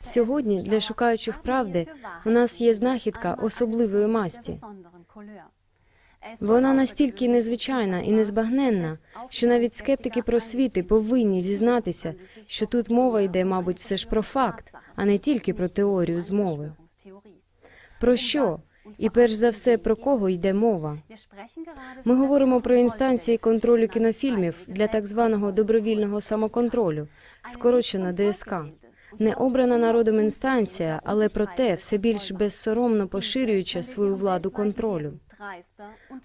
Сьогодні для шукаючих правди у нас є знахідка особливої масті. Вона настільки незвичайна і незбагненна, що навіть скептики просвіти повинні зізнатися, що тут мова йде, мабуть, все ж про факт, а не тільки про теорію змови. Про що? І перш за все, про кого йде мова? Ми говоримо про інстанції контролю кінофільмів для так званого добровільного самоконтролю, скорочено ДСК. Не обрана народом інстанція, але проте все більш безсоромно поширюючи свою владу контролю.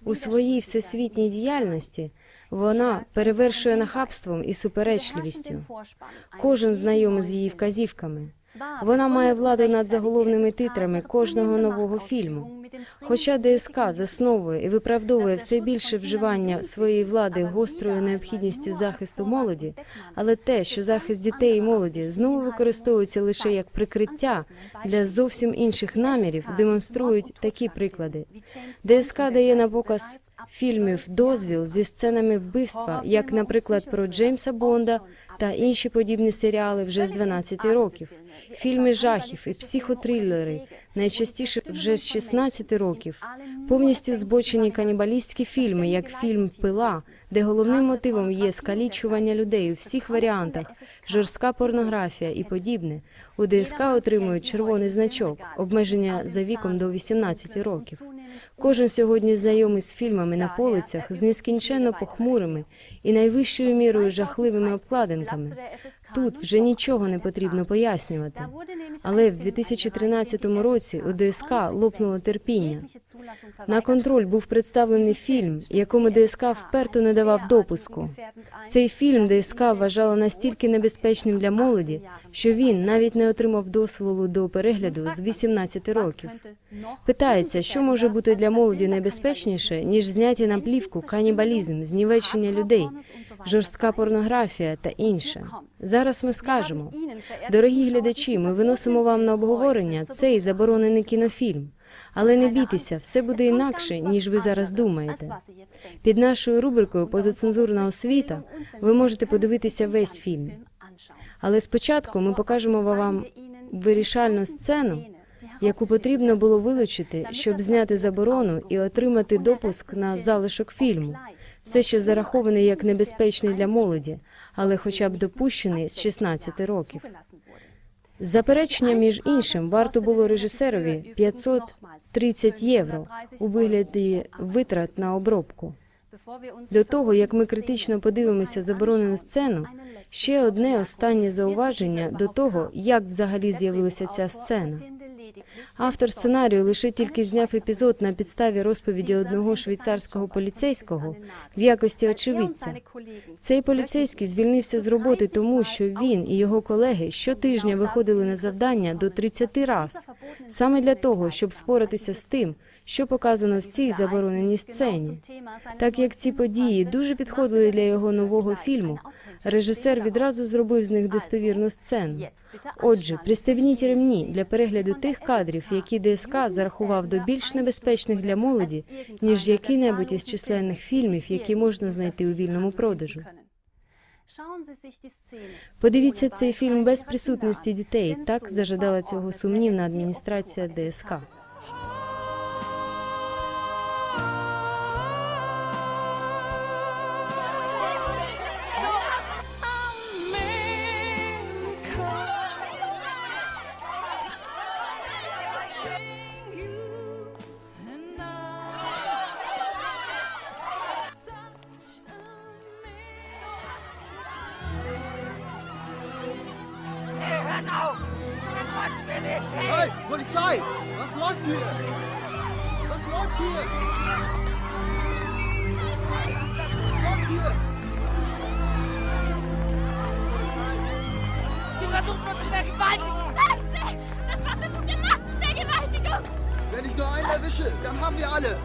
У своїй всесвітній діяльності вона перевершує нахабством і суперечливістю. Кожен знайомий з її вказівками. Вона має владу над заголовними титрами кожного нового фільму. Хоча ДСК засновує і виправдовує все більше вживання своєї влади гострою необхідністю захисту молоді, але те, що захист дітей і молоді знову використовується лише як прикриття для зовсім інших намірів, демонструють такі приклади. ДСК дає на показ фільмів дозвіл зі сценами вбивства, як, наприклад, про Джеймса Бонда та інші подібні серіали вже з 12 років. Фільми жахів і психотрилери найчастіше вже з 16 років. Повністю збочені канібалістські фільми, як фільм Пила, де головним мотивом є скалічування людей у всіх варіантах, жорстка порнографія і подібне. У ДСК отримують червоний значок, обмеження за віком до 18 років. Кожен сьогодні знайомий з фільмами на полицях з нескінченно похмурими і найвищою мірою жахливими обкладинками. Тут вже нічого не потрібно пояснювати. Але в 2013 році у ДСК лопнуло терпіння. На контроль був представлений фільм, якому ДСК вперто не давав допуску. Цей фільм ДСК вважало настільки небезпечним для молоді, що він навіть не отримав дозволу до перегляду з 18 років. Питається, що може бути для молоді небезпечніше, ніж зняті на плівку канібалізм, знівечення людей, жорстка порнографія та інше. Зараз ми скажемо, дорогі глядачі, ми виносимо вам на обговорення цей заборонений кінофільм. Але не бійтеся, все буде інакше, ніж ви зараз думаєте. Під нашою рубрикою Позацензурна освіта ви можете подивитися весь фільм. Але спочатку ми покажемо вам вирішальну сцену, яку потрібно було вилучити, щоб зняти заборону і отримати допуск на залишок фільму. Все ще зарахований як небезпечний для молоді, але хоча б допущений з 16 років. Заперечення, між іншим, варто було режисерові 530 євро у вигляді витрат на обробку. До того, як ми критично подивимося заборонену сцену, ще одне останнє зауваження до того, як взагалі з'явилася ця сцена. Автор сценарію лише тільки зняв епізод на підставі розповіді одного швейцарського поліцейського в якості очевидця. Цей поліцейський звільнився з роботи тому, що він і його колеги щотижня виходили на завдання до 30 раз, саме для того, щоб впоратися з тим, що показано в цій забороненій сцені. Так як ці події дуже підходили для його нового фільму, режисер відразу зробив з них достовірну сцену. Отже, пристебніть ремні для перегляду тих кадрів, які ДСК зарахував до більш небезпечних для молоді, ніж який-небудь із численних фільмів, які можна знайти у вільному продажу. Подивіться цей фільм без присутності дітей. Так зажадала цього сумнівна адміністрація ДСК. Halt! Polizei! Was läuft hier? Was läuft hier? Was läuft hier? Die versucht uns zu vergewaltigen! Scheiße! Das war versuchte Massenvergewaltigung! Wenn ich nur einen erwische, dann haben wir alle.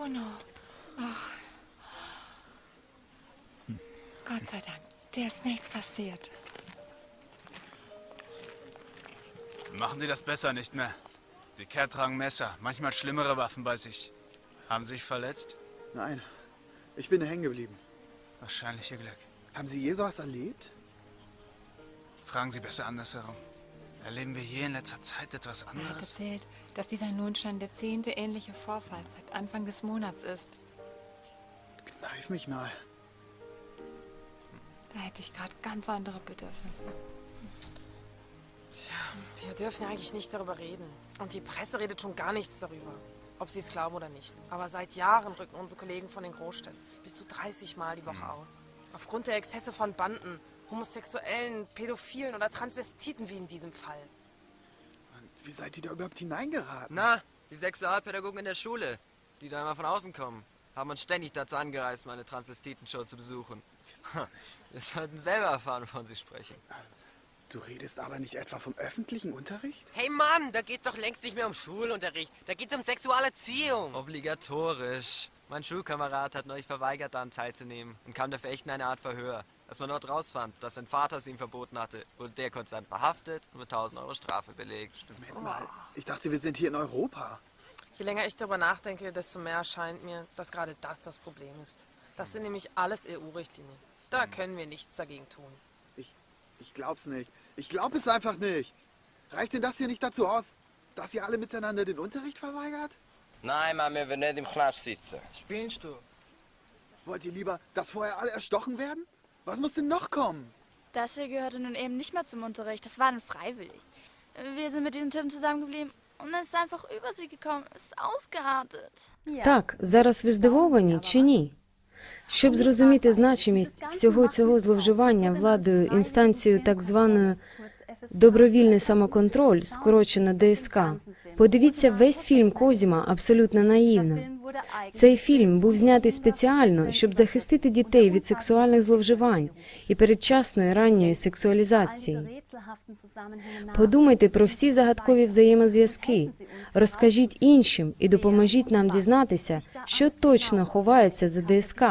Bruno. Ach. Gott sei Dank, dir ist nichts passiert. Machen Sie das besser nicht mehr. Die Kerl tragen Messer, manchmal schlimmere Waffen bei sich. Haben Sie sich verletzt? Nein, ich bin hängen geblieben. Wahrscheinlich Ihr Glück. Haben Sie je sowas erlebt? Fragen Sie besser andersherum. Erleben wir je in letzter Zeit etwas Er hat anderes? erzählt, dass dieser nun schon der zehnte ähnliche Vorfall seit Anfang des Monats ist. Kneif mich mal. Da hätte ich gerade ganz andere Bedürfnisse. Wir dürfen ja eigentlich nicht darüber reden. Und die Presse redet schon gar nichts darüber. Ob sie es glauben oder nicht. Aber seit Jahren rücken unsere Kollegen von den Großstädten bis zu 30 Mal die Woche aus. Aufgrund der Exzesse von Banden, Homosexuellen, Pädophilen oder Transvestiten wie in diesem Fall. Wie seid ihr da überhaupt hineingeraten? Na, die Sexualpädagogen in der Schule, die da immer von außen kommen, haben uns ständig dazu angereist, meine Transvestitenshow zu besuchen. Wir sollten selber erfahren, wovon sie sprechen. Du redest aber nicht etwa vom öffentlichen Unterricht? Hey Mann, da geht's doch längst nicht mehr um Schulunterricht. Da geht's um Sexualerziehung. Obligatorisch. Mein Schulkamerad hat neulich verweigert, daran teilzunehmen und kam dafür echt in eine Art Verhör. Als man dort rausfand, dass sein Vater es ihm verboten hatte, wurde der kurzerhand verhaftet und mit 1000 Euro Strafe belegt. Moment mal, ich dachte, wir sind hier in Europa. Je länger ich darüber nachdenke, desto mehr erscheint mir, dass gerade das das Problem ist. Das sind nämlich alles EU-Richtlinien. Da können wir nichts dagegen tun. Ich, ich glaub's nicht. Ich glaub es einfach nicht. Reicht denn das hier nicht dazu aus, dass ihr alle miteinander den Unterricht verweigert? Nein, Mann, wir werden nicht im Knast sitzen. Spielst du? Wollt ihr lieber, dass vorher alle erstochen werden? Was muss denn noch kommen? Das hier gehörte nun eben nicht mehr zum Unterricht. Das war dann freiwillig. Wir sind mit diesen Typen zusammengeblieben und es ist einfach über sie gekommen. Es ist ausgeartet. Так, зараз ви здивовані чи ні? Щоб зрозуміти значимість всього цього зловживання владою інстанцією так званою добровільний самоконтроль, скорочено ДСК, подивіться весь фільм Козіма абсолютно наївно. Цей фільм був знятий спеціально, щоб захистити дітей від сексуальних зловживань і передчасної ранньої сексуалізації. Подумайте про всі загадкові взаємозв'язки, розкажіть іншим і допоможіть нам дізнатися, що точно ховається за ДСК.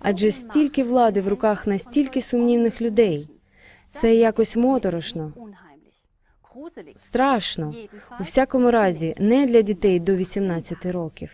Адже стільки влади в руках настільки сумнівних людей. Це якось моторошно, страшно, у всякому разі, не для дітей до 18 років.